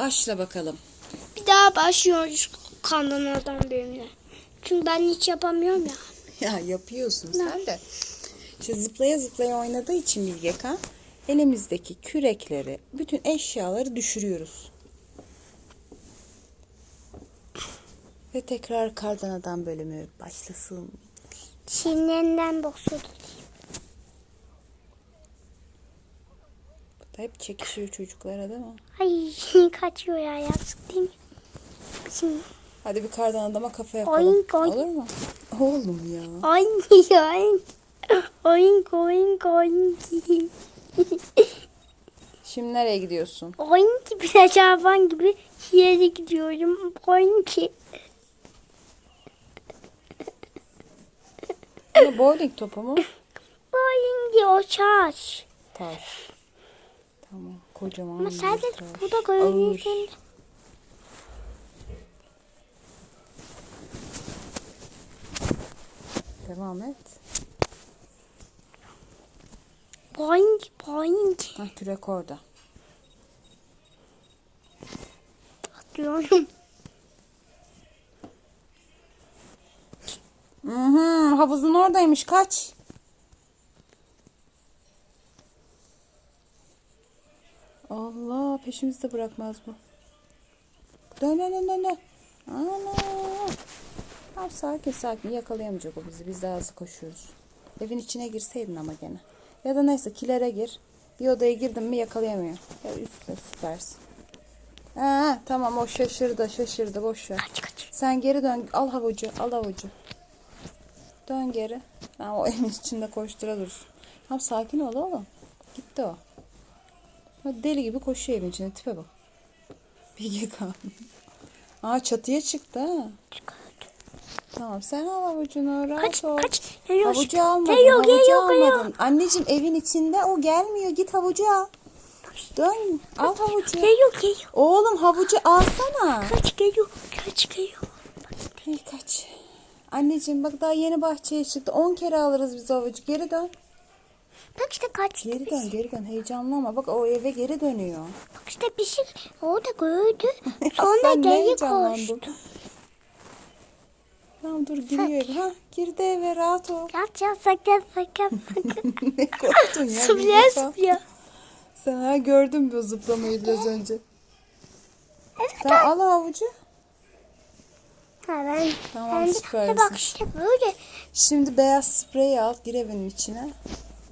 Başla bakalım. Bir daha başlıyoruz kanallardan bölümle. Çünkü ben hiç yapamıyorum ya. Ya yapıyorsun sen de. İşte zıplaya zıplaya oynadığı için Bilgekan elimizdeki kürekleri, bütün eşyaları düşürüyoruz. Ve tekrar kardan adam bölümü başlasın. Çinlerinden bozuldu. Da hep çekişiyor çocuklara değil mi? Ay kaçıyor ya yazık değil mi? Şimdi Hadi bir kardan adama kafa yapalım. Oink, oink. Olur mu? Oğlum ya. oyun oyun oyun oyun oyun Şimdi nereye gidiyorsun? oyun gibi şaban gibi yere gidiyorum. Oyun ki Ne bowling topu mu? ki o çarş. Taş. Tamam. Kocaman. Ama sadece taş. burada görüyorsun. Devam et. Boing boing Hah kürek orada. diyorum. Hı hı, havuzun oradaymış. Kaç. Allah peşimizde bırakmaz bu. Dön dön dön dön. dön. Ana. Tamam sakin sakin yakalayamayacak o bizi. Biz daha hızlı koşuyoruz. Evin içine girseydin ama gene. Ya da neyse kilere gir. Bir odaya girdin mi yakalayamıyor. Ya üstte süpersin. Ha, tamam o şaşırdı şaşırdı boş ver. Kaç kaç. Sen geri dön. Al havucu. Al havucu. Dön geri. Ha, o evin içinde koştura dursun. Tamam sakin ol oğlum. Gitti o. Deli gibi koşuyor evin içinde. Tipe bak. Bilge kan. Aa çatıya çıktı ha. Tamam sen al havucunu. Rahat Kaç ol. kaç. Geliyor. Havucu almadın. Geliyor havucu geliyor almadın. geliyor. Anneciğim evin içinde o gelmiyor. Git havucu al. Dön. Al havucu. Geliyor geliyor. Oğlum havucu alsana. Kaç geliyor. Kaç geliyor. Hey kaç. Anneciğim bak daha yeni bahçeye çıktı. 10 kere alırız biz havucu. Geri dön. Bak işte kaç. Geri dön geri dön. Heyecanlanma. Bak o eve geri dönüyor. Bak işte bir şey orada gördü. Ya Sonra geri koştu. Tamam dur giriyor eve. Ha girdi eve rahat ol. Yat yat sakın sakın sakın. ne korktun ya. Kan? sıplaya. Sen ha gördün bu zıplamayı biraz önce. Evet Tamam al havucu. Ha ben. Tamam, ben süpersin. Bak işte böyle. Şimdi beyaz spreyi al. Gir evin içine.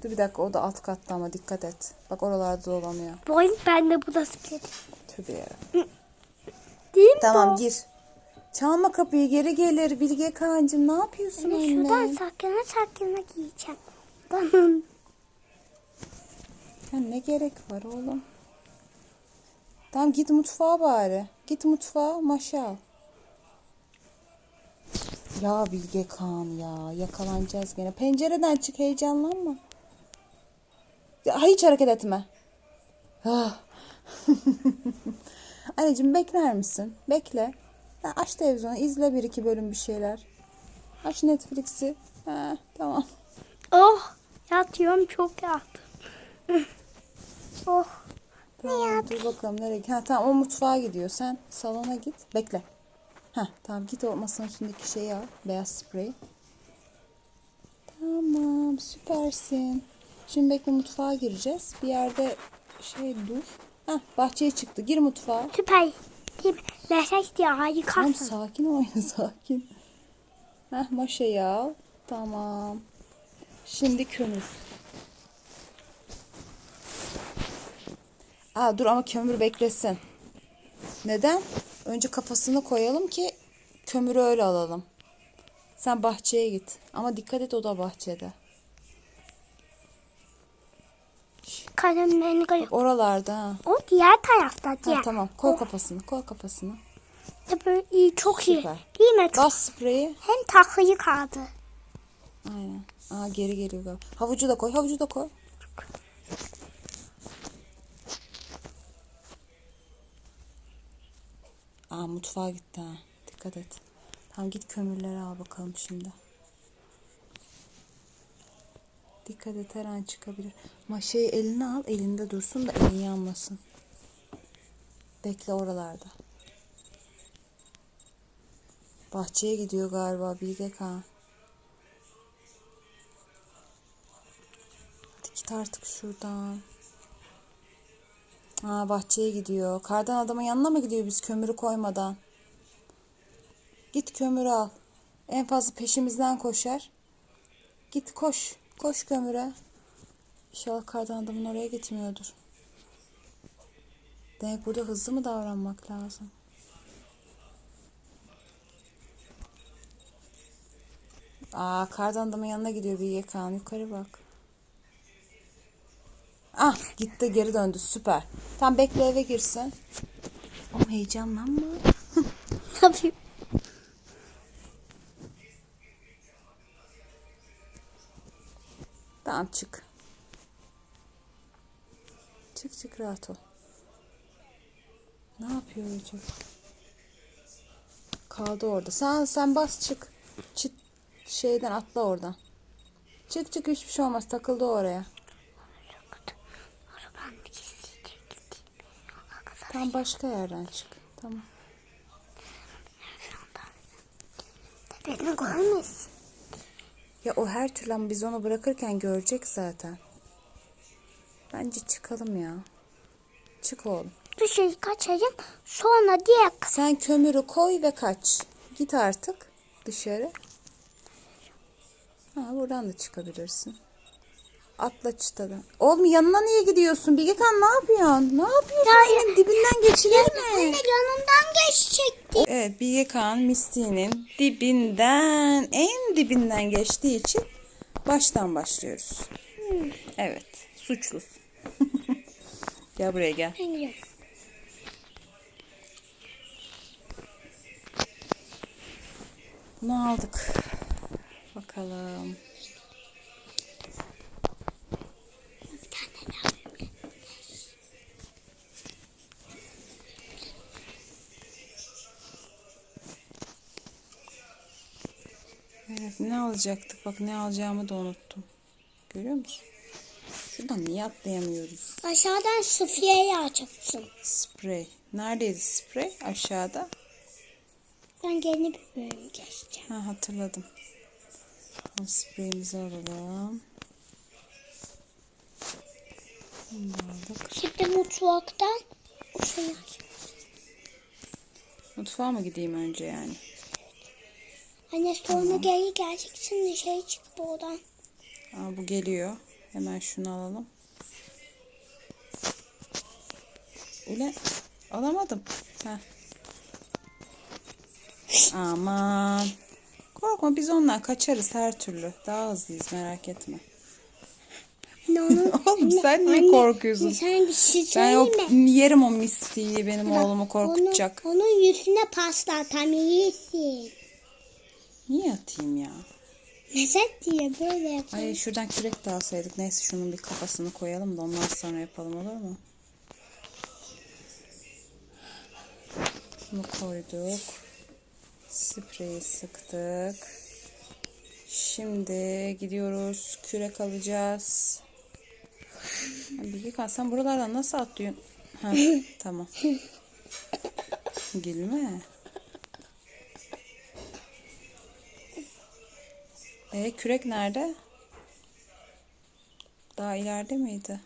Dur bir dakika o da alt katta ama dikkat et. Bak oralarda dolanıyor. Boing ben de bu da sıpladım. Tövbe ya. Değil mi? Tamam bu? gir. Çalma kapıyı geri gelir. Bilge Kaan'cığım ne yapıyorsun Ben şuradan anne? sakına sakına giyeceğim. Tamam. Ya ne gerek var oğlum? Tamam git mutfağa bari. Git mutfağa maşa al. Ya Bilge Kaan ya yakalanacağız gene. Pencereden çık heyecanlanma. Ya, hiç hareket etme. Ah. Anneciğim bekler misin? Bekle. Ha, aç televizyonu izle bir iki bölüm bir şeyler. Aç Netflix'i. Ha, tamam. Oh yatıyorum çok yattım. oh. Tamam, dur bakalım nereye? Ha, tamam o mutfağa gidiyor. Sen salona git. Bekle. Ha, tamam git o masanın üstündeki şeyi al. Beyaz spreyi. Tamam süpersin. Şimdi bekle mutfağa gireceğiz. Bir yerde şey dur. Ha, bahçeye çıktı. Gir mutfağa. Süper. Leşek diye Tamam harikasın. sakin oyna sakin. Heh maşayı al. Tamam. Şimdi kömür. Aa dur ama kömür beklesin. Neden? Önce kafasını koyalım ki kömürü öyle alalım. Sen bahçeye git. Ama dikkat et o da bahçede. Kalemlerini koy. Oralarda ha. O diğer tarafta Ha, diğer. tamam koy kafasını koy kafasını. Böyle iyi, çok iyi. Süper. Değil mi? Çok- Bas spreyi. Hem takıyı kaldı. Aynen. Aa geri geliyor galiba. Havucu da koy, havucu da koy. Aa mutfağa gitti ha. Dikkat et. Tamam git kömürleri al bakalım şimdi. Dikkat et her an çıkabilir. Maşayı eline al, elinde dursun da elin yanmasın. Bekle oralarda. Bahçeye gidiyor galiba Bilge Kağan. Hadi git artık şuradan. Ha bahçeye gidiyor. Kardan adamın yanına mı gidiyor biz kömürü koymadan? Git kömürü al. En fazla peşimizden koşar. Git koş. Koş kömüre. İnşallah kardan adamın oraya gitmiyordur. Demek burada hızlı mı davranmak lazım? Aa kardan adamın yanına gidiyor Bilge Kağan. Yukarı bak. Ah gitti geri döndü süper. Tam bekle eve girsin. O heyecanlanma. Ne yapayım? Tamam çık. Çık çık rahat ol. Ne yapıyor Recep? Kaldı orada. Sen sen bas çık. Çık şeyden atla oradan. Çık çık hiçbir şey olmaz. Takıldı oraya. Tam başka yerden çık. Tamam. Beni görmesin. Ya o her türlü ama biz onu bırakırken görecek zaten. Bence çıkalım ya. Çık oğlum. Dışarı kaçayım. Sonra kız. Sen kömürü koy ve kaç. Git artık dışarı. Ha, buradan da çıkabilirsin. Atla çıtadan. Oğlum yanına niye gidiyorsun? Bilgekan ne yapıyorsun? Ne yapıyorsun? Ya- Senin dibinden geçilir mi? Anne yanımdan geçecekti. Evet Bilgekan Misti'nin dibinden en dibinden geçtiği için baştan başlıyoruz. Evet suçlusun. gel buraya gel. Gidiyorum. Bunu aldık. Bakalım. Evet ne alacaktık? Bak ne alacağımı da unuttum. Görüyor musun? Şuradan niye atlayamıyoruz? Aşağıdan Sıfiye'yi açacaksın. Sprey. Neredeydi sprey? Aşağıda. Ben yeni bir bölüm geçeceğim. Ha hatırladım. O spreyimizi alalım. Bunu aldık. Şimdi mutfaktan aç. Mutfağa mı gideyim önce yani? Anne sonra geri geleceksin dışarı çık buradan. Aa, bu geliyor. Hemen şunu alalım. Ule alamadım. Heh. Aman. Korkma biz ondan kaçarız her türlü. Daha hızlıyız merak etme. Oğlum sen niye Anne, korkuyorsun? Sen bir şey Ben o mi? yerim o mistiği benim oğlumu korkutacak. Onu, onun yüzüne paslatamıyorsun. Niye atayım ya? Mesela diye böyle yapalım. Ay şuradan kürek de alsaydık. Neyse şunun bir kafasını koyalım da ondan sonra yapalım olur mu? Bunu koyduk. Spreyi sıktık. Şimdi gidiyoruz. Kürek alacağız. Bilgekan sen buralardan nasıl atlıyorsun? Ha, tamam. Gülme. E kürek nerede? Daha ileride miydi?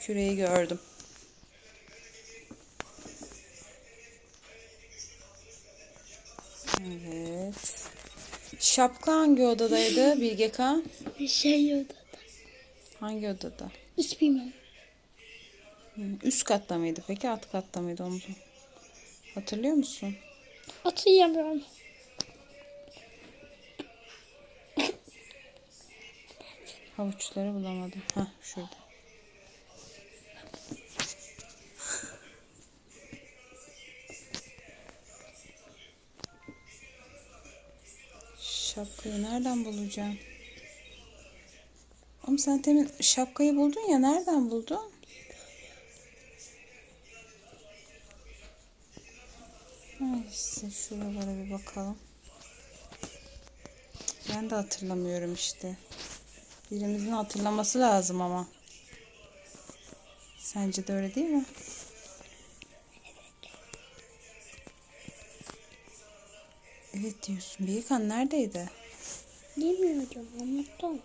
Küreği gördüm. Evet. Şapka hangi odadaydı Bilgekan? Şey odada. Hangi odada? Hiç bilmiyorum. Üst katta mıydı peki alt katta mıydı onu? Hatırlıyor musun? Hatırlamıyorum. Havuçları bulamadım. Hah şurada. Şapkayı nereden bulacağım? Oğlum sen temin şapkayı buldun ya nereden buldun? Neyse şuralara bir bakalım. Ben de hatırlamıyorum işte. Birimizin hatırlaması lazım ama. Sence de öyle değil mi? Evet diyorsun. Büyükan neredeydi? Bilmiyorum unuttum.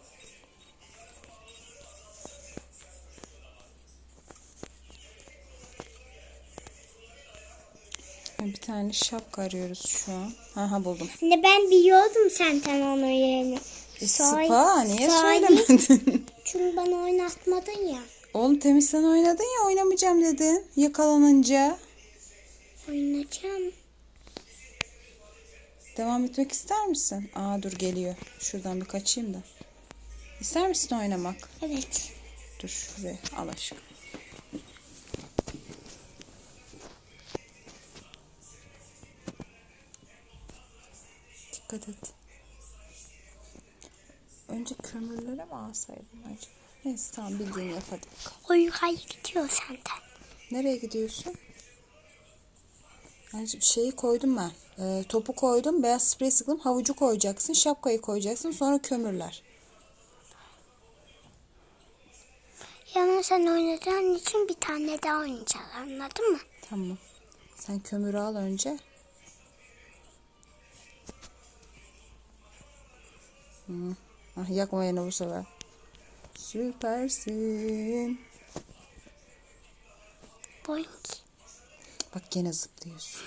Bir tane şapka arıyoruz şu an. Aha buldum. Anne ben biliyordum senden onun yerini. E, Spa niye sahi- söylemedin? Çünkü bana oynatmadın ya. Oğlum temiz sen oynadın ya oynamayacağım dedin. Yakalanınca. Oynayacağım. Devam etmek ister misin? Aa dur geliyor. Şuradan bir kaçayım da. İster misin oynamak? Evet. Dur şuraya al aşkım. Dikkat et. Önce kömürleri mi alsaydım acaba? Neyse tamam bildiğini yap hadi bakalım. O yukarı gidiyor senden. Nereye gidiyorsun? Yani şeyi koydum ben. Ee, topu koydum. Beyaz sprey sıktım. Havucu koyacaksın. Şapkayı koyacaksın. Sonra kömürler. Yani sen oynadığın için bir tane daha oynayacağız anladın mı? Tamam. Sen kömürü al önce. Hı. Ah, yakma yine bu sefer. Süpersin. Boink. Bak gene zıplıyorsun.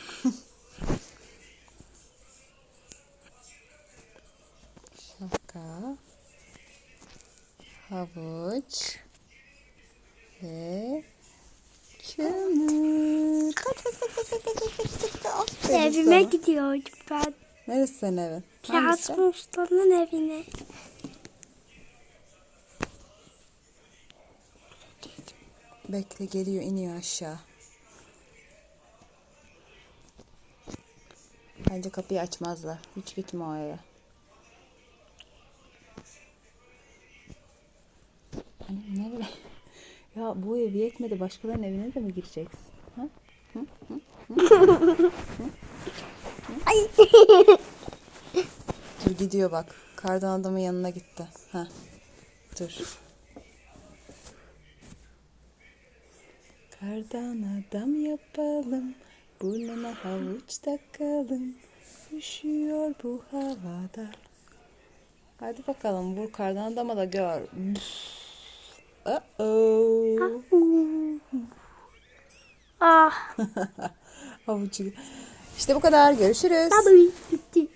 Şapka. Havuç. Ve kömür. Kaç kaç kaç kaç kaç kaç kaç kaç kaç. Aferin Evime sana. gidiyordum ben. Neresi senin evin? Hangisi? Kağıt Usta'nın evine. Bekle geliyor iniyor aşağı. Bence kapıyı açmazlar. Hiç gitme o eve. Hani nereye? Ya bu ev yetmedi. Başkalarının evine de mi gireceksin? Ha? Ay. Dur gidiyor bak. Kardan adamın yanına gitti. Ha. Dur. Kardan adam yapalım. Burnuna havuç takalım. Üşüyor bu havada. Hadi bakalım vur kardan adama da gör. Uh-oh. ah. Havucu. İşte bu kadar. Görüşürüz. Tabii. Bitti.